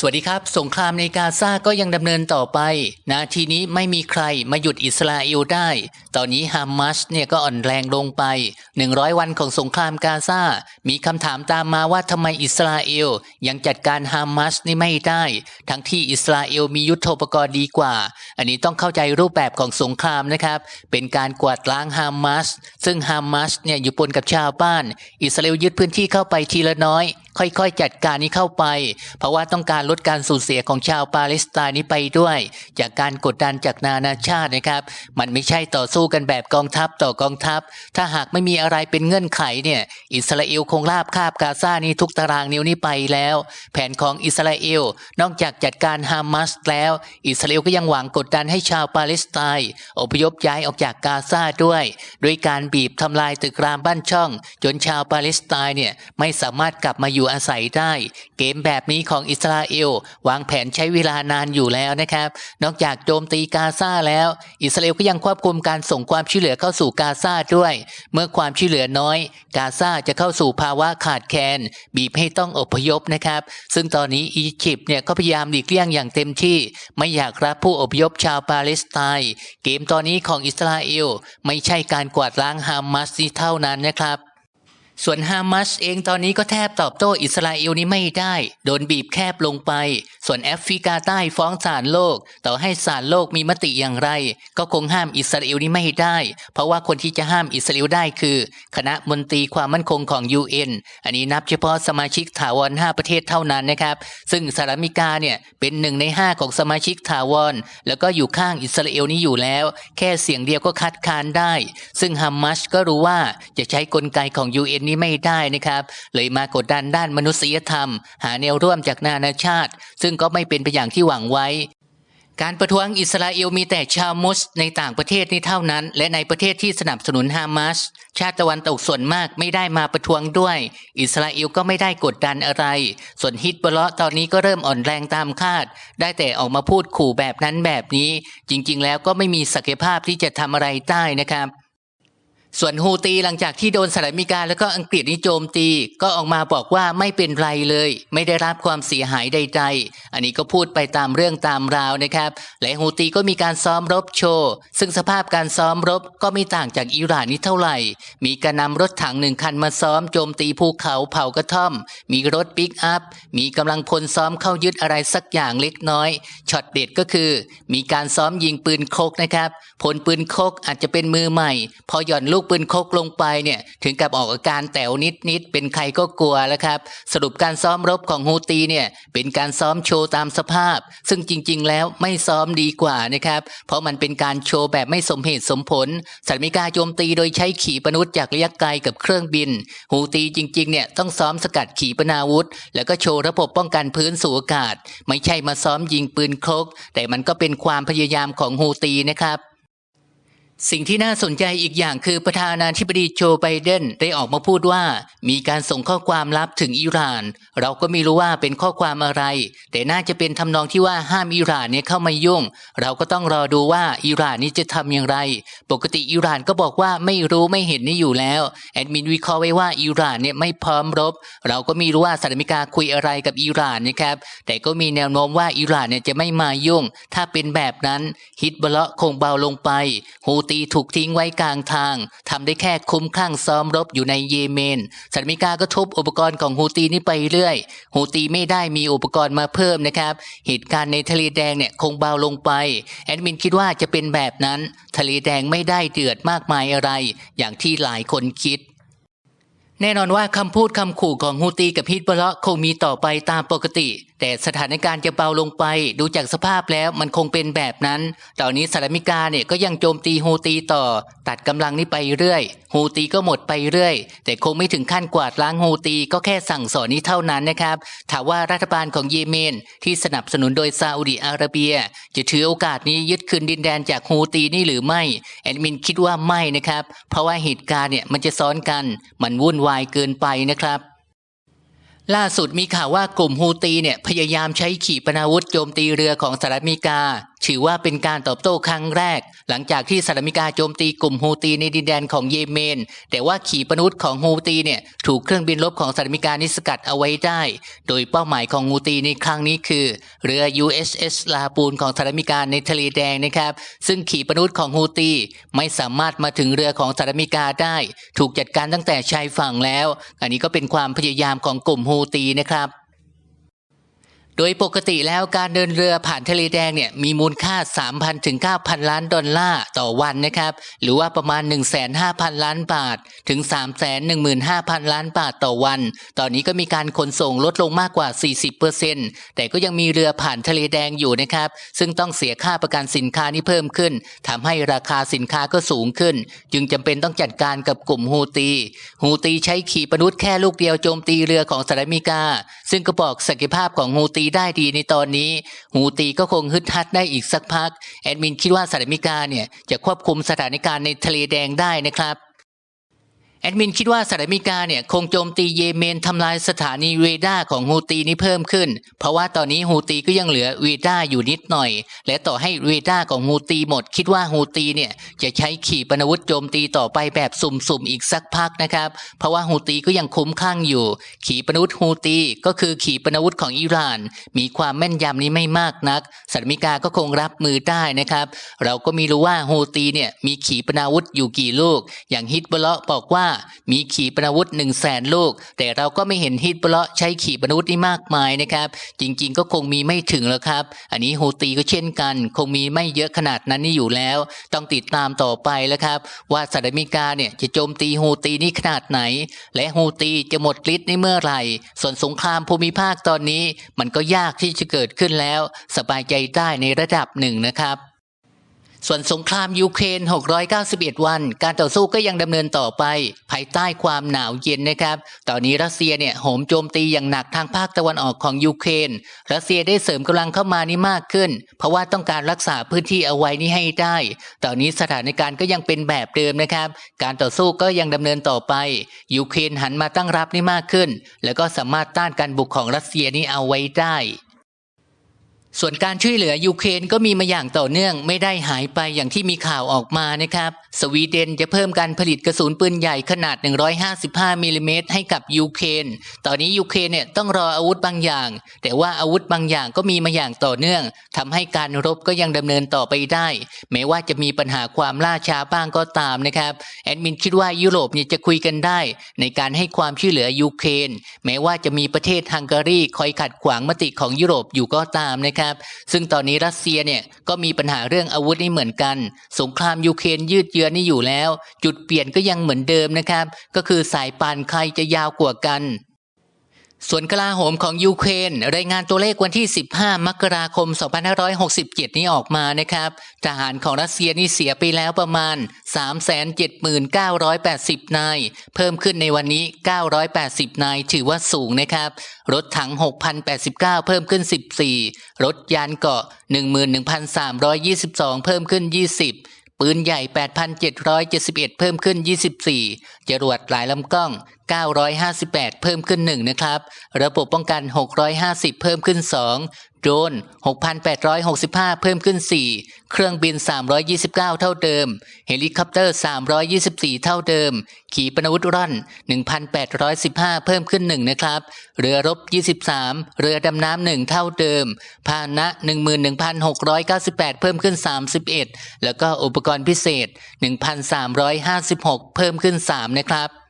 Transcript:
สวัสดีครับ สงครามในกาซาก็ยังดำเนินต่อไปนะทีนี้ไม่มีใครมาหยุดอิสราเอลได้ ตอนนี้ฮามาสเนี่ยก็อ่อนแรงลงไป 100 วันของสงครามกาซา มีคำถามตามมาว่าทำไมอิสราเอลยังจัดการฮามาสนี่ไม่ได้ ทั้งที่อิสราเอลมียุทโธปกรณ์ดีกว่า อันนี้ต้องเข้าใจรูปแบบของสงครามนะครับ เป็นการกวาดล้างฮามาสซึ่งฮามาสเนี่ยอยู่ปนกับชาวบ้าน อิสราเอลยึดพื้นที่เข้าไปทีละน้อย ค่อยๆ จัดการนี้เข้าไป เพราะว่าต้องการลดการสูญเสียของชาวปาเลสไตน์นี้ไปด้วย จากการกดดันจากนานาชาตินะครับ มันไม่ใช่ต่อสู้กันแบบกองทัพต่อกองทัพ ถ้าหากไม่มีอะไรเป็นเงื่อนไขเนี่ยอิสราเอลคงราบคาบกาซานี้ทุกตารางนิ้วนี้ไปแล้ว แผนของอิสราเอลนอกจากจัดการฮามาสแล้ว อิสราเอลก็ยังหวังกดดันให้ชาวปาเลสไตน์อพยพย้ายออกจากกาซาด้วย ด้วยการบีบทำลายตึกรามบ้านช่อง จนชาวปาเลสไตน์เนี่ยไม่สามารถกลับมาอยู่อาศัยได้ เกมแบบนี้ของอิสราเอล วางแผนใช้เวลานานอยู่แล้วนะครับ นอกจากโจมตีกาซาแล้ว อิสราเอลก็ยังควบคุมการส่งความช่วยเหลือเข้าสู่กาซาด้วย เมื่อความช่วยเหลือน้อย กาซาจะเข้าสู่ภาวะขาดแคลนบีบให้ต้องอพยพนะครับ ซึ่งตอนนี้อียิปต์เนี่ยก็พยายามหลีกเลี่ยงอย่างเต็มที่ ไม่อยากรับผู้อพยพชาวปาเลสไตน์เกมตอนนี้ของอิสราเอลไม่ใช่การกวาดล้างฮามาสนี่เท่านั้นนะครับ ส่วนฮามาสเองตอนนี้ก็แทบตอบโต้อิสราเอลนี้ไม่ได้ โดนบีบแคบลงไป ส่วนแอฟริกาใต้ฟ้องศาลโลก ต่อให้ศาลโลกมีมติอย่างไร ก็คงห้ามอิสราเอลนี้ไม่ได้ เพราะว่าคนที่จะห้ามอิสราเอลได้คือ คณะมนตรีความมั่นคงของ UN อันนี้นับเฉพาะสมาชิกถาวร 5 ประเทศเท่านั้นนะครับ ซึ่งสหรัฐอเมริกาเนี่ยเป็นหนึ่งใน 5 ของสมาชิกถาวร แล้วก็อยู่ข้างอิสราเอลนี้อยู่แล้ว แค่เสียงเดียวก็คัดค้านได้ ซึ่งฮัมมัสก็รู้ว่าจะใช้กลไกของ UN นี้ไม่ได้นะครับ เลยมากดดันด้านมนุษยธรรม หาแนวร่วมจากนานาชาติ ซึ่งก็ไม่เป็นไปอย่างที่หวังไว้ การประท้วงอิสราเอลมีแต่ชาวมุสในต่างประเทศนี้เท่านั้น และในประเทศที่สนับสนุนฮามาสชาติตะวันตกส่วนมากไม่ได้มาประท้วงด้วย อิสราเอลก็ไม่ได้กดดันอะไร ส่วนฮิตบอลตอนนี้ก็เริ่มอ่อนแรงตามคาด ได้แต่ออกมาพูดขู่แบบนั้นแบบนี้ จริง ๆ แล้วก็ไม่มีศักยภาพที่จะทำอะไรได้นะครับ ส่วนฮูตีหลังจากที่โดนสหรัฐอเมริกาแล้วก็อังกฤษนิโจมตี ก็ออกมาบอกว่าไม่เป็นไรเลย ไม่ได้รับความเสียหายใดๆ อันนี้ก็พูดไปตามเรื่องตามราวนะครับ และฮูตีก็มีการซ้อมรบโชว์ ซึ่งสภาพการซ้อมรบก็ไม่ต่างจากอิหร่านนี้เท่าไหร่ มีการนำรถถังหนึ่งคันมาซ้อมโจมตีภูเขาเผากระท่อม มีรถปิกอัพ มีกำลังพลซ้อมเข้ายึดอะไรสักอย่างเล็กน้อย ช็อตเด็ดก็คือ มีการซ้อมยิงปืนโคกนะครับ ผลปืนโคกอาจจะเป็นมือใหม่ พอหย่อนลูกปืนคกลงไปเนี่ยถึงกับออกอาการแต๋วนิดๆเป็นใครก็กลัวแล้วครับ สรุปการซ้อมรบของฮูตีเนี่ยเป็นการซ้อมโชว์ตามสภาพ ซึ่งจริง ๆ แล้วไม่ซ้อมดีกว่านะครับ เพราะมันเป็นการโชว์แบบไม่สมเหตุสมผลสหรัฐอเมริกาโจมตีโดยใช้ขีปนาวุธจากระยะไกลกับเครื่องบินฮูตีจริงๆเนี่ยต้องซ้อมสกัดขีปนาวุธ แล้วก็โชว์ระบบป้องกันพื้นสู่อากาศ ไม่ใช่มาซ้อมยิงปืนคกแต่มันก็เป็นความพยายามของฮูตีนะครับ สิ่งที่น่าสนใจอีกอย่างคือประธานาธิบดีโจไบเดนได้ออกมาพูดว่า มีการส่งข้อความลับถึงอิหร่าน เราก็ไม่รู้ว่าเป็นข้อความอะไร แต่น่าจะเป็นทำนองที่ว่าห้ามอิหร่านเนี่ยเข้ามายุ่ง เราก็ต้องรอดูว่าอิหร่านนี้จะทำอย่างไร ปกติอิหร่านก็บอกว่าไม่รู้ไม่เห็นนี่อยู่แล้วแอดมินวิเคราะห์ไว้ว่าอิหร่านเนี่ยไม่พร้อมรบ เราก็ไม่รู้ว่าสหรัฐอเมริกาคุยอะไรกับอิหร่านนะครับแต่ก็มีแนวโน้มว่าอิหร่านเนี่ยจะไม่มายุ่ง ถ้าเป็นแบบนั้นฮิตบอลคงเบาลงไปฮูตีถูกทิ้งไว้กลางทางทำได้แค่คุ้มคลั่งซ้อมรบอยู่ในเยเมนสหรัฐอเมริกาก็ทุบอุปกรณ์ของฮูตีนี่ไปเรื่อย ฮูตีไม่ได้มีอุปกรณ์มาเพิ่มนะครับ เหตุการณ์ในทะเลแดงเนี่ยคงเบาลงไป แอดมินคิดว่าจะเป็นแบบนั้น ทะเลแดงไม่ได้เดือดมากมายอะไร อย่างที่หลายคนคิดแน่นอนว่าคำพูดคำขู่ของฮูตีกับฮิตบอลคงมีต่อไปตามปกติแต่สถานการณ์จะเบาลงไป ดูจากสภาพแล้วมันคงเป็นแบบนั้น ตอนนี้สหรัฐอเมริกาเนี่ยก็ยังโจมตีฮูตีต่อ ตัดกำลังนี้ไปเรื่อยฮูตีก็หมดไปเรื่อย แต่คงไม่ถึงขั้นกวาดล้างฮูตีก็แค่สั่งสอนนี้เท่านั้นนะครับถามว่ารัฐบาลของเยเมน ที่สนับสนุนโดยซาอุดิอาระเบีย จะถือโอกาสนี้ยึดคืนดินแดนจากฮูตีนี่หรือไม่แอดมินคิดว่าไม่นะครับ เพราะว่าเหตุการณ์เนี่ยมันจะซ้อนกัน มันวุ่นวายเกินไปนะครับ ล่าสุดมีข่าวว่ากลุ่มฮูตีเนี่ยพยายามใช้ขีปนาวุธโจมตีเรือของสหรัฐอเมริกาถือว่าเป็นการตอบโต้ครั้งแรก หลังจากที่สหรัฐอเมริกาโจมตีกลุ่มฮูตีในดินแดนของเยเมน แต่ว่าขีปนาวุธของฮูตีเนี่ยถูกเครื่องบินรบของสหรัฐอเมริกานิสกัดเอาไว้ได้ โดยเป้าหมายของฮูตีในครั้งนี้คือ เรือ USS ลาปูนของสหรัฐอเมริกาในทะเลแดงนะครับ ซึ่งขีปนาวุธของฮูตีไม่สามารถมาถึงเรือของสหรัฐอเมริกาได้ ถูกจัดการตั้งแต่ชายฝั่งแล้ว อันนี้ก็เป็นความพยายามของกลุ่มฮูตีนะครับ โดยปกติแล้วการเดินเรือผ่านทะเลแดงเนี่ยมีมูลค่า 3,000ถึง9,000 ล้านดอลลาร์ต่อวันนะครับ หรือว่าประมาณ 1,500 ล้านบาท ถึง 315,000 ล้านบาทต่อวัน ตอนนี้ก็มีการขนส่งลดลงมากกว่า 40%แต่ก็ยังมีเรือผ่านทะเลแดงอยู่นะครับ ซึ่งต้องเสียค่าประกันสินค้านี่เพิ่มขึ้นทำให้ราคาสินค้าก็สูงขึ้น จึงจำเป็นต้องจัดการกับกลุ่มฮูตีฮูตีใช้ขีปนาวุธแค่ลูกเดียวโจมตีเรือของสหรัฐอเมริกา ซึ่งก็บอกศักยภาพของฮูตีได้ดีในตอนนี้ หูตีก็คงฮึดฮัดได้อีกสักพัก แอดมินคิดว่าสหรัฐอเมริกาเนี่ยจะควบคุมสถานการณ์ในทะเลแดงได้นะครับ แอดมินคิดว่าสหรัฐอเมริกาเนี่ยคงโจมตีเยเมนทำลายสถานีเรดาร์ของฮูตีนี้เพิ่มขึ้น เพราะว่าตอนนี้ฮูตีก็ยังเหลือเรดาร์อยู่นิดหน่อย และต่อให้เรดาร์ของฮูตีหมด คิดว่าฮูตีเนี่ยจะใช้ขีปนาวุธโจมตีต่อไปแบบสุ่มๆอีกสักพักนะครับ เพราะว่าฮูตีก็ยังคุ้มข้างอยู่ ขีปนาวุธฮูตีก็คือขีปนาวุธของอิหร่าน มีความแม่นยำนี้ไม่มากนักสหรัฐอเมริกาก็คงรับมือได้นะครับ เราก็ไมีรู้ว่าฮูตีเนี่ยมีขีปนาวุธอยู่กี่ลูก อย่างฮิตบลเลาะบอกว่ามีขีปนาวุธ1 0 0 0 0แสนลูก แต่เราก็ไม่เห็นฮิตบอลเลาะใช้ขีปนาวุธนี่มากมายนะครับ จริงๆ ก็คงมีไม่ถึงแล้วครับ อันนี้ฮูตีก็เช่นกัน คงมีไม่เยอะขนาดนั้นนี่อยู่แล้ว ต้องติดตามต่อไปแล้วครับ ว่าสหรัฐอเมริกาเนี่ยจะโจมตีฮูตีนี่ขนาดไหน และฮูตีจะหมดฤทธิ์ในเมื่อไหร่ ส่วนสงครามภูมิภาคตอนนี้ มันก็ยากที่จะเกิดขึ้นแล้ว สบายใจได้ในระดับหนึ่งนะครับ ส่วนสงครามยูเครน 691 วัน การต่อสู้ก็ยังดำเนินต่อไป ภายใต้ความหนาวเย็นนะครับ ตอนนี้รัสเซียเนี่ยโหมโจมตีอย่างหนักทางภาคตะวันออกของยูเครน รัสเซียได้เสริมกำลังเข้ามานี่มากขึ้น เพราะว่าต้องการรักษาพื้นที่เอาไว้นี่ให้ได้ ตอนนี้สถานการณ์ก็ยังเป็นแบบเดิมนะครับ การต่อสู้ก็ยังดำเนินต่อไป ยูเครนหันมาตั้งรับนี่มากขึ้น แล้วก็สามารถต้านการบุกของรัสเซียนี่เอาไว้ได้ ส่วนการช่วยเหลือยูเครนก็มีมาอย่างต่อเนื่องไม่ได้หายไปอย่างที่มีข่าวออกมานะครับสวีเดนจะเพิ่มการผลิตกระสุนปืนใหญ่ขนาด 155มิลลิเมตรให้กับยูเครนตอนนี้ยูเครนเนี่ยต้องรออาวุธบางอย่าง แต่ว่าอาวุธบางอย่างก็มีมาอย่างต่อเนื่องทำให้การรบก็ยังดำเนินต่อไปได้ แม้ว่าจะมีปัญหาความล่าช้าบ้างก็ตามนะครับแอดมินคิดว่ายุโรปเนี่ยจะคุยกันได้ ในการให้ความช่วยเหลือยูเครนแม้ว่าจะมีประเทศฮังการีคอยขัดขวางมติของยุโรปอยู่ก็ตามนะครับ ซึ่งตอนนี้รัสเซียเนี่ยก็มีปัญหาเรื่องอาวุธนี่เหมือนกัน สงครามยูเครนยืดเยื้อนี่อยู่แล้ว จุดเปลี่ยนก็ยังเหมือนเดิมนะครับ ก็คือสายปานใครจะยาวกว่ากัน ส่วนกลาโหมของยูเครนรายงานตัวเลขวันที่ 15 มกราคม 2567 นี้ออกมานะครับ ทหารของรัสเซียนี่เสียไปแล้วประมาณ 379,980 นาย เพิ่มขึ้นในวันนี้ 980 นาย ถือว่าสูงนะครับ รถถัง 6,089 เพิ่มขึ้น 14 รถยานเกาะ 11,322 เพิ่มขึ้น 20 ปืนใหญ่ 8,771 เพิ่มขึ้น 24 จรวดหลายลำกล้อง 958 เพิ่มขึ้น 1 นะครับ ระบบป้องกัน 650 เพิ่มขึ้น 2 โดรน 6,865 เพิ่มขึ้น 4 เครื่องบิน 329 เท่าเดิม เฮลิคอปเตอร์ 324 เท่าเดิม ขีปนาวุธร่อน 1,815 เพิ่มขึ้น 1 นะครับ เรือรบ 23 เรือดำน้ำ 1 เท่าเดิม พาหนะ 11,698 เพิ่มขึ้น 31 แล้วก็อุปกรณ์พิเศษ 1,356 เพิ่มขึ้น 3 นะครับ